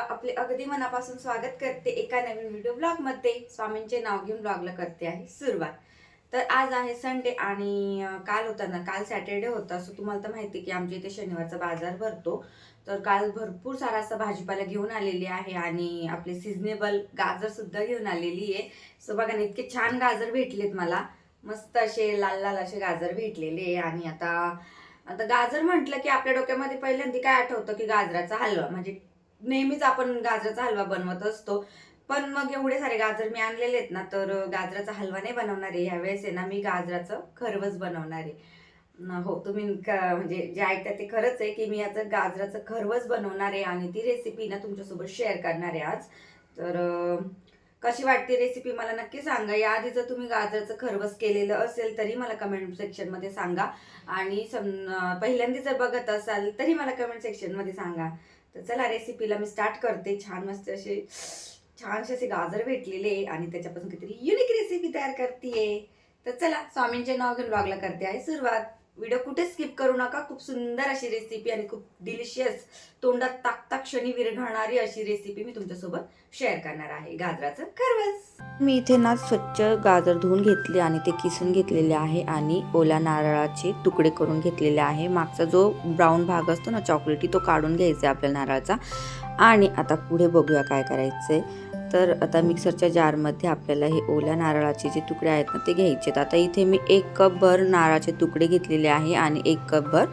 आपले अगदी मनापासून स्वागत करते एका नवीन व्हिडिओ ब्लॉगमध्ये. स्वामींचे नाव घेऊन ब्लॉगला करते आहे सुरुवात. तर आज आहे संडे आणि काल होता ना काल सॅटर्डे होता. सो तुम्हाला तर माहिती की आमच्या इथे शनिवारचा बाजार भरतो. तर काल भरपूर सारा असा भाजीपाला घेऊन आलेली आहे आणि आपले सिजनेबल गाजर सुद्धा घेऊन आलेली आहे. सो बघा ना इतके छान गाजर भेटलेत मला. मस्त असे लाल लाल असे गाजर भेटलेले आणि आता आता गाजर म्हटलं की आपल्या डोक्यामध्ये पहिल्यांदा काय आठवतं की गाजराचा हलवा. म्हणजे नेहमीच आपण गाजराचा हलवा बनवत असतो. पण मग एवढे सारे गाजर मी आणलेले आहेत ना तर गाजराचा हलवा नाही बनवणार आहे. ह्यावेळेस आहे ना मी गाजराचं खरवस बनवणार आहे. हो तुम्ही म्हणजे जे ऐकता ते खरंच आहे की मी याचं गाजराचं खरवस बनवणार आहे आणि ती रेसिपी ना तुमच्यासोबत शेअर करणार आहे आज. तर कशी वाटते रेसिपी मला नक्की सांगा. याआधी जर तुम्ही गाजराचं खरवस केलेलं असेल तरी मला कमेंट सेक्शनमध्ये सांगा. आणि सम पहिल्यांदा जर बघत असाल तरी मला कमेंट सेक्शनमध्ये सांगा. तर चला रेसिपीला मी स्टार्ट करते. छान मस्त असे छानसे असे गाजर भेटलेले आणि त्याच्यापासून काहीतरी युनिक रेसिपी तयार करते तर चला स्वामींचे नाव घेऊन ब्लॉगला करते आहे सुरुवात. व्हिडिओ कुठे स्किप करू नका. खूप सुंदर अशी रेसिपी आणि खूप डिलिशियस तोंडात ताकता क्षणी विरघळणारी अशी रेसिपी मी तुमच्यासोबत शेअर करणार आहे. गाजराचं खरवस. मी इथे ना स्वच्छ गाजर धुवून घेतले आणि ते किसून घेतलेले आहे आणि ओल्या नारळाचे तुकडे करून घेतलेले आहे. मागचा जो ब्राऊन भाग असतो ना चॉकलेटी तो काढून घ्यायचा आहे आपल्या नारळाचा. आणि आता पुढे बघूया काय करायचं आहे तर आता मिक्सरच्या जारमध्ये आपल्याला हे ओल्या नारळाचे जे तुकडे आहेत ना ते घ्यायचे आहेत. आता इथे मी एक कपभर नारळाचे तुकडे घेतलेले आहे आणि एक कपभर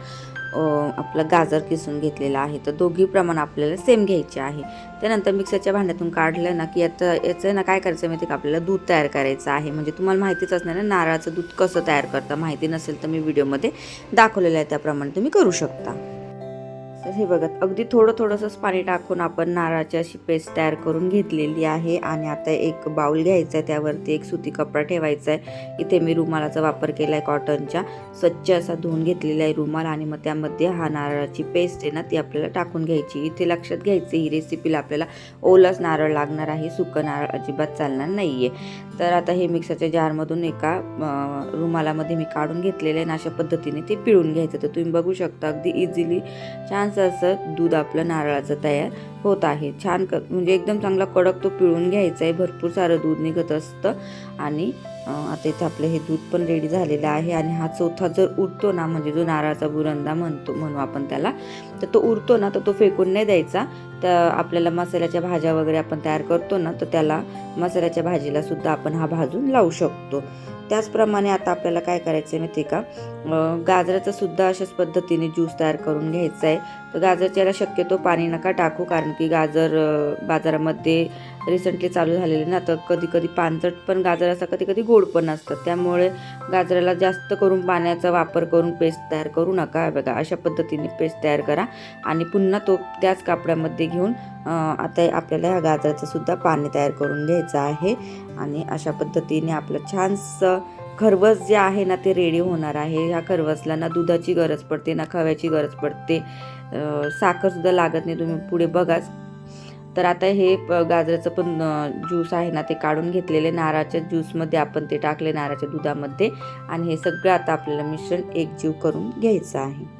अं, आपलं गाजर किसून घेतलेलं आहे. तर दोघी प्रमाण आपल्याला सेम घ्यायचे आहे. त्यानंतर मिक्सरच्या भांड्यातून काढलं ना की आता याचं ना काय करायचं माहिती का? आपल्याला दूध तयार करायचं आहे. म्हणजे तुम्हाला माहितीच असणार ना नारळाचं दूध कसं तयार करता. माहिती नसेल तर मी व्हिडिओमध्ये दाखवलेलं आहे त्याप्रमाणे तुम्ही करू शकता. तर हे बघत अगदी थोडं थोडंसंच पाणी टाकून आपण नारळाची अशी पेस्ट तयार करून घेतलेली आहे. आणि आता एक बाउल घ्यायचा आहे त्यावरती एक सुती कपडा ठेवायचा आहे. इथे मी रुमालाचा वापर केला आहे कॉटनच्या. स्वच्छ असा धुवून घेतलेला आहे रुमाल आणि मग त्यामध्ये हा नारळाची पेस्ट आहे ना ती आपल्याला टाकून घ्यायची. इथे लक्षात घ्यायचं ही रेसिपीला आपल्याला ओलच नारळ लागणार आहे सुकं नारळ अजिबात चालणार नाही आहे तर आता हे मिक्सरच्या जारमधून एका रुमालामध्ये मी काढून घेतलेलं आहे आणि अशा पद्धतीने ते पिळून घ्यायचं. तर तुम्ही बघू शकता अगदी इझिली चमचाचं असं दूध आपलं नारळाचं तयार होत आहे. छान क म्हणजे एकदम चांगला कडक तो पिळून घ्यायचा आहे. भरपूर सारं दूध निघत असतं. आणि आता इथं आपलं हे दूध पण रेडी झालेलं आहे आणि हा चौथा जर उरतो ना म्हणजे जो नारळाचा बुरंदा म्हणतो म्हणू आपण त्याला तर तो उरतो ना तर तो फेकून नाही द्यायचा. तर आपल्याला मसाल्याच्या भाज्या वगैरे आपण तयार करतो ना तर त्याला मसाल्याच्या भाजीला सुद्धा आपण हा भाजून लावू शकतो. त्याचप्रमाणे आता आपल्याला काय करायचं आहे माहिती आहे का गाजराचा सुद्धा अशाच पद्धतीने ज्यूस तयार करून घ्यायचा आहे तर गाजरच्याला शक्यतो पाणी नका टाकू कारण की गाजर बाजारामध्ये रिसेंटली चालू झालेले ना तर कधी कधी पानचट पण गाजर असतात कधी कधी गोड पण असतात. त्यामुळे गाजराला जास्त करून पाण्याचा वापर करून पेस्ट तयार करू नका. बघा अशा पद्धतीने पेस्ट तयार करा. आणि पुन्हा तो त्याच कापडामध्ये घेऊन आता आपल्याला ह्या गाजराचं सुद्धा पाणी तयार करून घ्यायचं आहे. आणि अशा पद्धतीने आपलं छानसं खरवस जे आहे ना ते रेडी होणार आहे. ह्या खरवसला ना दुधाची गरज पडते ना खव्याची गरज पडते. साखरसुद्धा लागत नाही तुम्ही पुढे बघाच. तर आता हे प- गाजराचं पण ज्यूस आहे ना ते काढून घेतलेले. नारळाच्या ज्यूसमध्ये आपण ते टाकले नारळाच्या दुधामध्ये. आणि हे सगळं आता आपल्याला मिश्रण एकजीव करून घ्यायचं आहे.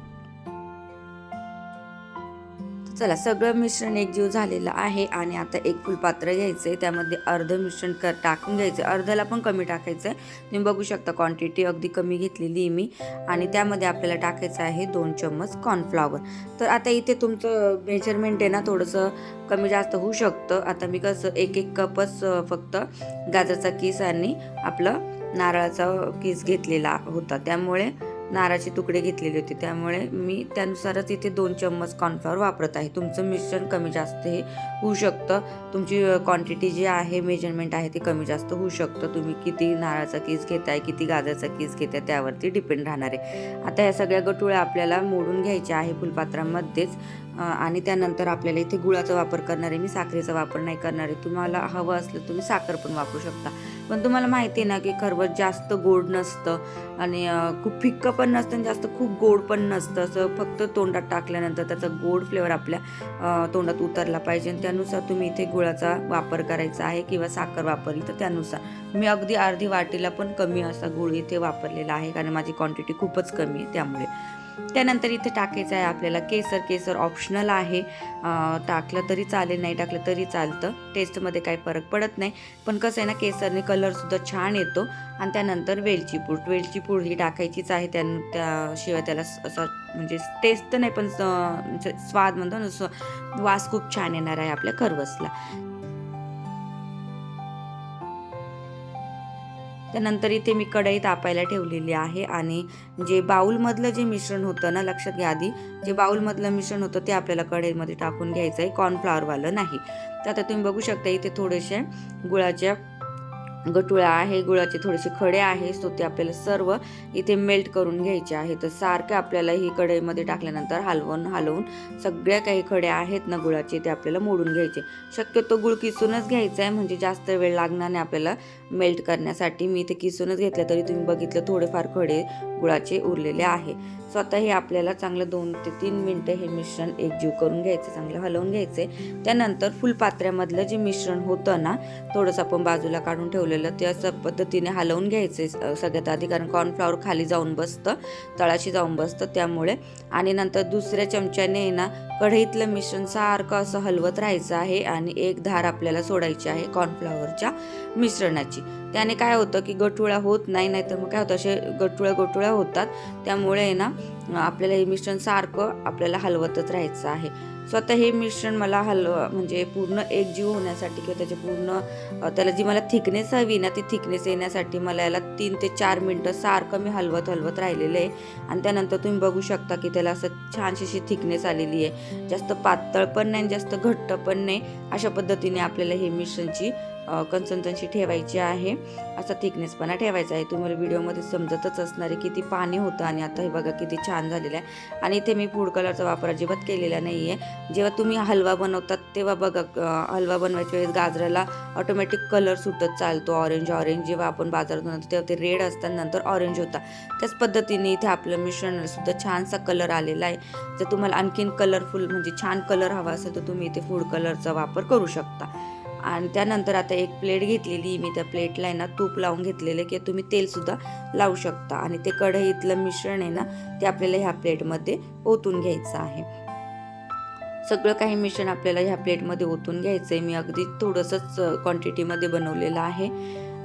चला सगळं मिश्रण एकजीव झालेलं आहे आणि आता एक फुलपात्र घ्यायचं आहे त्यामध्ये अर्ध मिश्रण कर टाकून घ्यायचं आहे अर्ध्याला पण कमी टाकायचं आहे तुम्ही बघू शकता क्वांटिटी अगदी कमी घेतलेली आहे मी. आणि त्यामध्ये आपल्याला टाकायचं आहे दोन चम्मच कॉर्नफ्लॉवर तर आता इथे तुमचं मेजरमेंट आहे ना थोडंसं कमी जास्त होऊ शकतं. आता मी कसं एक एक कपच फक्त गाजरचा किस आणि आपलं नारळाचा किस घेतलेला होता. त्यामुळे नारळाचे तुकडे घेतलेले होते. त्यामुळे मी त्यानुसारच इथे दोन चम्मच कॉर्नफ्लॉवर वापरत आहे. तुमचं मिश्रण कमी जास्त हे होऊ शकतं. तुमची क्वांटिटी जी आहे मेजरमेंट आहे ते कमी जास्त होऊ शकतं. तुम्ही किती नारळाचा केस घेताय किती गाजरचा केस घेताय त्यावरती डिपेंड राहणार आहे. आता या सगळ्या गटुळ्या आपल्याला मोडून घ्यायच्या आहे फुलपात्रामध्येच आणि त्यानंतर आपल्याला इथे गुळाचा वापर करणार आहे. मी साखरेचा वापर नाही करणार आहे. तुम्हाला हवं असलं तुम्ही साखर पण वापरू शकता. पण तुम्हाला माहिती आहे ना की खरवस जास्त गोड नसतं आणि खूप फिक्कं पण नसतं आणि जास्त खूप गोड पण नसतं. असं फक्त तोंडात टाकल्यानंतर त्याचा गोड फ्लेवर आपल्या तोंडात उतरला पाहिजे आणि त्यानुसार तुम्ही इथे गुळाचा वापर करायचा आहे किंवा साखर वापरली तर त्यानुसार. मी अगदी अर्धी वाटीला पण कमी असा गुळ इथे वापरलेला आहे कारण माझी क्वांटिटी खूपच कमी आहे त्यामुळे. त्यानंतर इथे टाकायचं आहे आपल्याला केसर. केसर ऑप्शनल आहे. टाकलं तरी चालेल नाही टाकलं तरी चालतं. टेस्टमध्ये काही फरक पडत नाही. पण कसं आहे ना केसरने कलरसुद्धा छान येतो. आणि त्यानंतर वेलची पूड. वेलची पूड ही टाकायचीच आहे. त्या त्याशिवाय त्याला असं म्हणजे टेस्ट तर नाही पण स- म्हणजे स्वाद म्हणतो ना वास खूप छान येणार आहे आपल्या खरवसला. त्यानंतर इथे मी कढई तापायला ठेवलेली आहे आणि जे बाऊलमधलं जे मिश्रण होतं ना लक्षात घ्या आधी जे बाउलमधलं मिश्रण होतं ते आपल्याला कढईमध्ये टाकून घ्यायचं आहे कॉर्नफ्लॉवरवालं नाही. तर आता तुम्ही बघू शकता इथे थोडेसे गुळाच्या गटुळा आहे गुळाचे थोडेसे खडे आहे सो ते आपल्याला सर्व इथे मेल्ट करून घ्यायचे आहे. तर सारखे आपल्याला ही कढईमध्ये टाकल्यानंतर हलवून हलवून सगळ्या काही खडे आहेत ना गुळाचे ते आपल्याला मोडून घ्यायचे. शक्यतो गुळ किसूनच घ्यायचा आहे म्हणजे जास्त वेळ लागणार नाही आपल्याला मेल्ट करण्यासाठी. मी इथे किसूनच घेतलं तरी तुम्ही बघितलं थोडेफार खडे गुळाचे उरलेले आहे. सो आता हे आपल्याला चांगलं दोन ते तीन मिनटं हे मिश्रण एकजीव करून घ्यायचं चांगलं हलवून घ्यायचे. त्यानंतर फुलपात्र्यामधलं जे मिश्रण होतं ना थोडंसं आपण बाजूला काढून ठेवलेलं ते असं पद्धतीने हलवून घ्यायचे सगळ्यात आधी. कारण कॉर्नफ्लॉवर खाली जाऊन बसतं तळाशी जाऊन बसतं त्यामुळे. आणि नंतर दुसऱ्या चमच्याने ना कढईतलं मिश्रण सारखं असं हलवत राहायचं आहे आणि एक धार आपल्याला सोडायची आहे कॉर्नफ्लॉवरच्या मिश्रणाची. त्याने काय होतं की गठुळा होत नाही नाहीतर मग काय होतं असे गठुळ्या गठुळ्या होतात. त्यामुळे आहे ना आपल्याला हे मिश्रण सारखं आपल्याला हलवतच राहायचं आहे. सो आता हे मिश्रण मला हलवा म्हणजे पूर्ण एकजीव होण्यासाठी किंवा त्याचे पूर्ण त्याला जी मला थिकनेस हवी ना ती थिकनेस येण्यासाठी मला याला तीन ते चार मिनटं सारखं मी हलवत हलवत राहिलेलं आहे. आणि त्यानंतर तुम्ही बघू शकता की त्याला असं छानशी अशी थिकनेस आलेली आहे. जास्त पातळ पण नाही आणि जास्त घट्ट पण नाही. अशा पद्धतीने आपल्याला हे मिश्रणची कन्सन्टन्सी ठेवायची आहे. असा थिकनेसपणा ठेवायचा आहे. तुम्हाला व्हिडिओमध्ये समजतच असणार आहे किती पाणी होतं आणि आता हे बघा किती छान झालेलं आहे. आणि इथे मी फूड कलरचा वापर अजिबात केलेला नाही आहे जेव्हा तुम्ही हलवा बनवतात तेव्हा बघा हलवा बनवायच्या वेळेस गाजराला ऑटोमॅटिक कलर सुटत चालतो. ऑरेंज ऑरेंज जेव्हा आपण बाजारातून आणतो तेव्हा ते रेड असतात नंतर ऑरेंज होता. त्याच पद्धतीने इथे आपलं मिश्रणसुद्धा छानसा कलर आलेला आहे. जर तुम्हाला आणखीन कलरफुल म्हणजे छान कलर हवा असेल तर तुम्ही इथे फूड कलरचा वापर करू शकता. आणि त्यानंतर आता एक प्लेट घेतलेली मी त्या प्लेटला आहे ना तूप लावून घेतलेलं की तुम्ही तेलसुद्धा लावू शकता. आणि ते कढईतलं मिश्रण आहे ना ते आपल्याला ह्या प्लेटमध्ये ओतून घ्यायचं आहे. सगळं काही मिश्रण आपल्याला ह्या प्लेटमध्ये ओतून घ्यायचं आहे मी अगदी थोडंसंच क्वांटिटीमध्ये बनवलेलं आहे.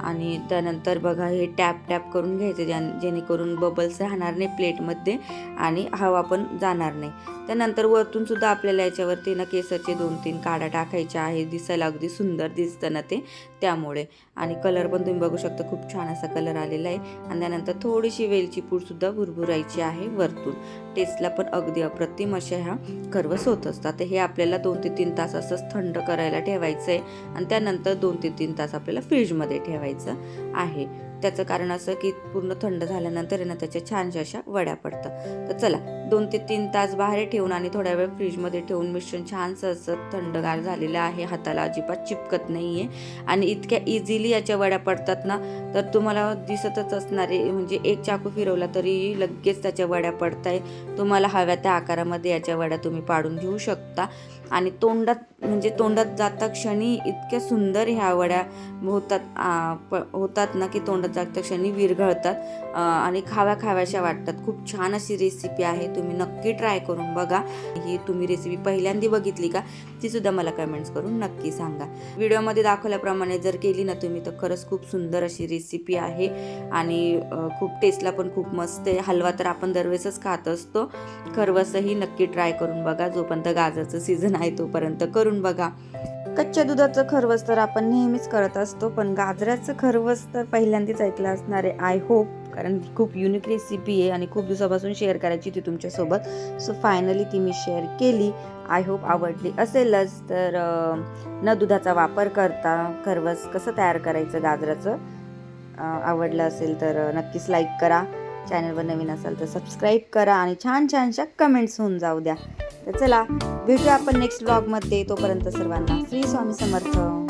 आणि त्यानंतर बघा हे टॅप टॅप करून घ्यायचं ज्या जेणेकरून बबल्स राहणार नाही प्लेटमध्ये आणि हवा पण जाणार नाही. त्यानंतर वरतून सुद्धा आपल्याला याच्यावरती ना केसरचे दोन तीन काड्या टाकायच्या आहे दिसायला अगदी सुंदर दिसतं ना ते. त्यामुळे. आणि कलर पण तुम्ही बघू शकता खूप छान असा कलर आलेला आहे. आणि त्यानंतर थोडीशी वेलची पूडसुद्धा भुरभुरायची आहे वरतून. टेस्टला पण अगदी अप्रतिम अशा ह्या खरवस होत असतात. तर हे आपल्याला दोन ते तीन तास असंच थंड करायला ठेवायचं आहे आणि त्यानंतर दोन ते तीन तास आपल्याला फ्रीजमध्ये ठेवायचं आहे. त्याचं कारण असं की पूर्ण थंड झाल्यानंतर आहे ना त्याच्या छानशा अशा वड्या पडतात. तर चला दोन ते तीन तास बाहेर ठेवून आणि थोड्या वेळ फ्रीजमध्ये ठेवून मिश्रण छानसं असं थंडगार झालेलं आहे. हाताला अजिबात चिपकत नाही आहे आणि इतक्या इझिली याच्या वड्या पडतात ना तर तुम्हाला दिसतच असणार आहे. म्हणजे एक चाकू फिरवला तरी लगेच त्याच्या वड्या पडत आहे तुम्हाला हव्या त्या आकारामध्ये याच्या वड्या तुम्ही पाडून घेऊ शकता. आणि तोंडात म्हणजे तोंडात जाता क्षणी इतक्या सुंदर ह्या वड्या होतात प होतात ना की तोंडात जाता क्षणी विरघळतात आणि खाव्या खाव्याशा वाटतात. खूप छान अशी रेसिपी आहे तुम्ही नक्की ट्राय करून बघा. ही तुम्ही रेसिपी पहिल्यांदा बघितली का ती सुद्धा मला कमेंट्स करून नक्की सांगा. व्हिडिओमध्ये दाखवल्याप्रमाणे जर केली ना तुम्ही तर खरंच खूप सुंदर अशी रेसिपी आहे. आणि खूप टेस्टला पण खूप मस्त आहे. हलवा तर आपण दरवेळेसच खात असतो. खरवसही नक्की ट्राय करून बघा जोपर्यंत गाजरचं सीझन आहे. तोपर्यंत करून बघा. कच्च्या दुधाचं खरवस तर आपण नेहमीच करत असतो पण गाजराचं खरवस तर पहिल्यांदाच ऐकलं असणार आहे. आय होप कारण ती खूप युनिक रेसिपी आहे आणि खूप दिवसापासून शेअर करायची ती तुमच्यासोबत. सो फायनली ती मी शेअर केली. आय होप आवडली असेलच तर न दुधाचा वापर करता खरवस कसं तयार करायचं गाजराचं? आवडलं असेल तर नक्कीच लाईक करा. चॅनलवर नवीन असाल तर सबस्क्राईब करा आणि छान छानशा कमेंट्स होऊन जाऊ द्या. तर चला भेटूया आपण नेक्स्ट ब्लॉगमध्ये तोपर्यंत सर्वांना. श्री स्वामी समर्थ.